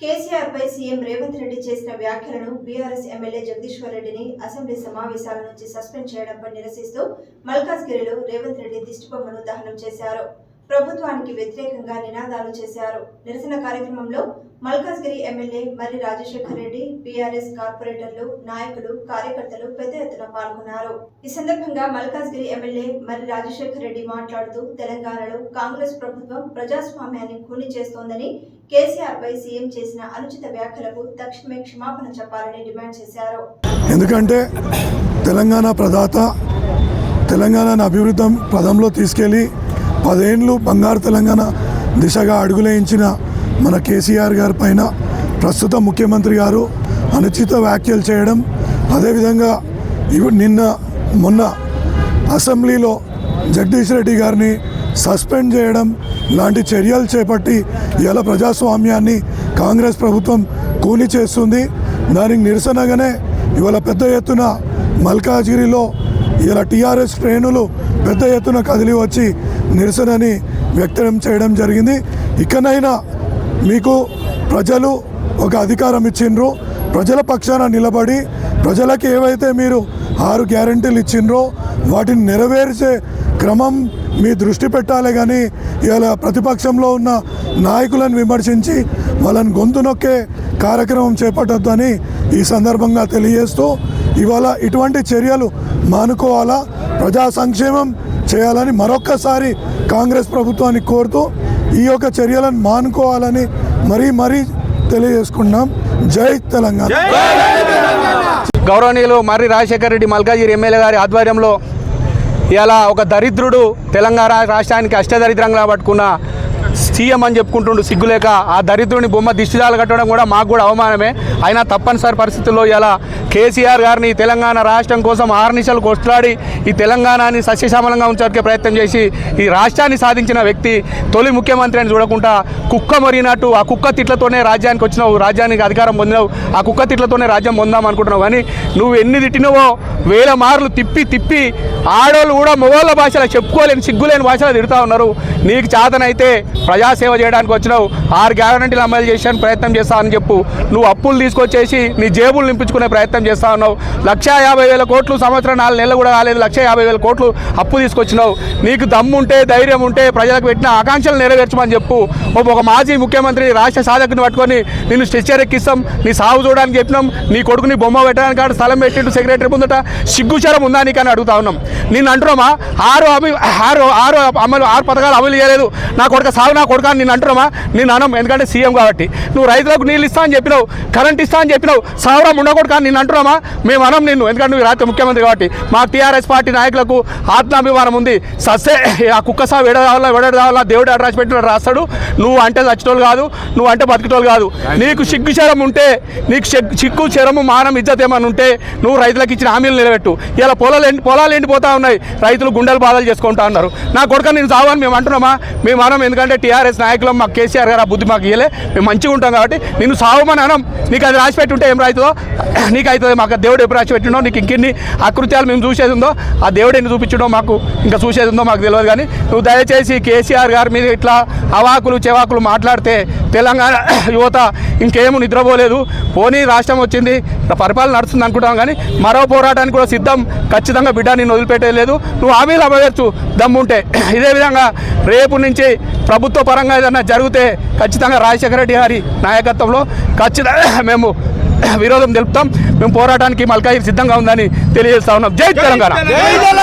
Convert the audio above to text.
కేసీఆర్ పై సీఎం రేవంత్ రెడ్డి చేసిన వ్యాఖ్యలను బీఆర్ఎస్ ఎమ్మెల్యే జగదీశ్వర్ రెడ్డిని అసెంబ్లీ సమావేశాల నుంచి సస్పెండ్ చేయడంపై నిరసిస్తూ మల్కాజ్గిరిలో రేవంత్ రెడ్డి దిష్టిబొమ్మను దహనం చేశారు. ప్రభుత్వానికి వ్యతిరేకంగా నినాదాలు చేశారు. నిరసన కార్యక్రమంలో మల్కాజ్గిరి ఎమ్మెల్యే మర్రి రాజశేఖర్ రెడ్డి బీఆర్ఎస్ కార్పొరేటర్లు నాయకులు కార్యకర్తలు పెద్ద ఎత్తున పాల్గొన్నారు. ఈ సందర్భంగా మల్కాజ్గిరి ఎమ్మెల్యే మర్రి రాజశేఖర్ రెడ్డి మాట్లాడుతూ తెలంగాణలో కాంగ్రెస్ ప్రభుత్వం ప్రజాస్వామ్యాన్ని కూని చేస్తోందని కేసీఆర్ పై సీఎం చేసిన అనుచిత వ్యాఖ్యలకు తక్షణమే క్షమాపణ చెప్పాలని డిమాండ్ చేశారు. ఎందుకంటే తెలంగాణ ప్రదాత తెలంగాణను అభివృద్ధి పదంలో తీసుకెళ్ళి పదేండ్లు బంగారు తెలంగాణ దిశగా అడుగులేయించిన మన కేసీఆర్ గారి పైన ప్రస్తుత ముఖ్యమంత్రి గారు అనుచిత వ్యాఖ్యలు చేయడం అదేవిధంగా ఇవి నిన్న మొన్న అసెంబ్లీలో జగదీష్ రెడ్డి గారిని సస్పెండ్ చేయడం లాంటి చర్యలు చేపట్టి ఇలా ప్రజాస్వామ్యాన్ని కాంగ్రెస్ ప్రభుత్వం కూలి చేస్తుంది. దానికి నిరసనగానే ఇవాళ పెద్ద ఎత్తున మల్కాజ్గిరిలో ఇలా టీఆర్ఎస్ శ్రేణులు పెద్ద ఎత్తున కదిలి వచ్చి నిరసనని వ్యక్తం చేయడం జరిగింది. ఇకనైనా మీకు ప్రజలు ఒక అధికారం ఇచ్చిండ్రు. ప్రజల పక్షాన నిలబడి ప్రజలకు ఏవైతే మీరు ఆరు గ్యారంటీలు ఇచ్చిండ్రో వాటిని నెరవేర్చే క్రమం మీ దృష్టి పెట్టాలి కానీ ఇలా ప్రతిపక్షంలో ఉన్న నాయకులను విమర్శించి వాళ్ళని గొంతు నొక్కే కార్యక్రమం చేపట్టొద్దని ఈ సందర్భంగా తెలియజేస్తూ ఇవాళ ఇటువంటి చర్యలు మానుకోవాలా? ప్రజా సంక్షేమం చేయాలని మరొక్కసారి కాంగ్రెస్ ప్రభుత్వాన్ని కోరుతూ ఈ యొక్క చర్యలను మానుకోవాలని మరీ మరీ తెలియజేసుకున్నాం జై తెలంగాణ. గౌరవనీయులు మర్రి రాజశేఖర రెడ్డి మల్కాజిరి ఎమ్మెల్యే గారి ఆధ్వర్యంలో ఇలా ఒక దరిద్రుడు తెలంగాణ రాష్ట్రానికి అష్టదరిద్రంగా పట్టుకున్న సీఎం అని చెప్పుకుంటుండు సిగ్గులేక ఆ దరిద్రుని బొమ్మ దిష్టిదాలు కట్టడం కూడా మాకు కూడా అవమానమే. అయినా తప్పనిసరి పరిస్థితుల్లో ఇలా కేసీఆర్ గారిని తెలంగాణ రాష్ట్రం కోసం ఆర్నిశలు కొట్లాడి ఈ తెలంగాణని సస్యశ్యామలంగా ఉంచడానికి ప్రయత్నం చేసి ఈ రాష్ట్రాన్ని సాధించిన వ్యక్తి తొలి ముఖ్యమంత్రి అని చూడకుండా కుక్క మరిగినట్టు ఆ కుక్క తిట్లతోనే రాజ్యానికి వచ్చినావు రాజ్యానికి అధికారం పొందినావు ఆ కుక్క తిట్లతోనే రాజ్యం పొందాం అనుకుంటున్నావు. కానీ నువ్వు ఎన్ని తిట్టినవో వేల మార్లు తిప్పి తిప్పి ఆడోళ్ళు కూడా మొగోళ్ళ భాషలో చెప్పుకోలేని సిగ్గులేని భాషలో తిడుతూ ఉన్నారు. నీకు చేతనైతే ప్రజాసేవ చేయడానికి వచ్చినావు ఆరు గ్యారంటీలు అమలు చేసాను ప్రయత్నం చేస్తానని చెప్పు. నువ్వు అప్పులు తీసుకొచ్చేసి నీ జేబులు నింపించుకునే ప్రయత్నం చేస్తా ఉన్నావు. లక్ష యాభై వేల కోట్లు సంవత్సరం నాలుగు నెలలు కూడా కాలేదు లక్ష యాభై వేల కోట్లు అప్పు తీసుకొచ్చినావు. నీకు దమ్ముంటే ధైర్యం ఉంటే ప్రజలకు పెట్టిన ఆకాంక్షలు నెరవేర్చమని చెప్పు. ఒక మాజీ ముఖ్యమంత్రి రాష్ట్ర సాధకుని పట్టుకొని నిన్ను స్ట్రెచ్చర్ ఎక్కిస్తాం నీ సాగు చూడడానికి చెప్పినాం. నీ కొడుకుని బొమ్మ పెట్టడానికి కాదు స్థలం పెట్టిండు సెక్రటరీ ముందట. సిగ్గుచరం ఉందా నీకని అడుగుతా ఉన్నాం. నిన్ను అంటున్నామా? ఆరు అమి ఆరు ఆరు అమలు ఆరు పథకాలు అమలు చేయలేదు. నా కొడుకు సాగు నా కొడుక నేను అంటున్నామా? నేను అనం ఎందుకంటే సీఎం కాబట్టి. నువ్వు రైతులకు నీళ్ళు ఇస్తా అని చెప్పినావు కరెంట్ ఇస్తా అని చెప్పినావు సావరం ఉండకూడదు కానీ నేను అంటున్నామా? మేము అనం నిన్ను ఎందుకంటే నువ్వు రాష్ట్ర ముఖ్యమంత్రి కాబట్టి. మా టీఆర్ఎస్ పార్టీ నాయకులకు ఆత్మాభిమానం ఉంది. సస్సే ఆ కుక్క సాగు విడదావాలా విడదావాలా దేవుడు అడ్రాసి పెట్టిన రాస్తాడు. నువ్వు అంటే చచ్చిటోళ్ళు కాదు నువ్వు అంటే బతికిటోళ్ళు కాదు. నీకు సిగ్గు శరం ఉంటే నీకు సిగ్గు- చరము శరము మానం ఇజ్జత్ ఏమని ఉంటే నువ్వు రైతులకు ఇచ్చిన హామీలు నిలబెట్టు. ఇలా పొలాలు ఎండి పొలాలు ఎండిపోతా ఉన్నాయి. రైతులు గుండెలు బాధలు చేసుకుంటా ఉన్నారు. నా కొడుక నేను చావని మేము అంటున్నామా? మేము అనం ఎందుకంటే టీఆర్ఎస్ నాయకులం మాకు కేసీఆర్ గారు ఆ బుద్ధి మాకు ఇయ్యలే. మేము మంచిగా ఉంటాం కాబట్టి నేను సావమని అనం నీకు అది రాసి పెట్టుంటే ఏం రైతుందో నీకు అవుతుంది. మాకు దేవుడు ఎప్పుడు రాసి పెట్టిండో? నీకు ఇంకెన్ని అకృత్యాలు మేము చూసేది ఉందో ఆ దేవుడు ఎన్ని చూపించడో మాకు ఇంకా చూసేది ఉందో మాకు తెలియదు కానీ నువ్వు దయచేసి కేసీఆర్ గారి మీద ఇట్లా అవాకులు చెవాకులు మాట్లాడితే తెలంగాణ యువత ఇంకేమీ నిద్రపోలేదు. పోనీ రాష్ట్రం వచ్చింది పరిపాలన నడుస్తుంది అనుకుంటాం కానీ మరో పోరాటానికి కూడా సిద్ధం ఖచ్చితంగా బిడ్డ నేను వదిలిపెట్టలేదు నువ్వు హామీలు అమలుచు దమ్ముంటే. ఇదే విధంగా రేపు నుంచి ప్రభుత్వ పరంగా ఏదైనా జరిగితే ఖచ్చితంగా రాజశేఖర రెడ్డి గారి నాయకత్వంలో ఖచ్చితంగా మేము విరోధం తెలుపుతాం. మేము పోరాటానికి మల్కాయి సిద్ధంగా ఉందని తెలియజేస్తా ఉన్నాం. జై తెలంగాణ.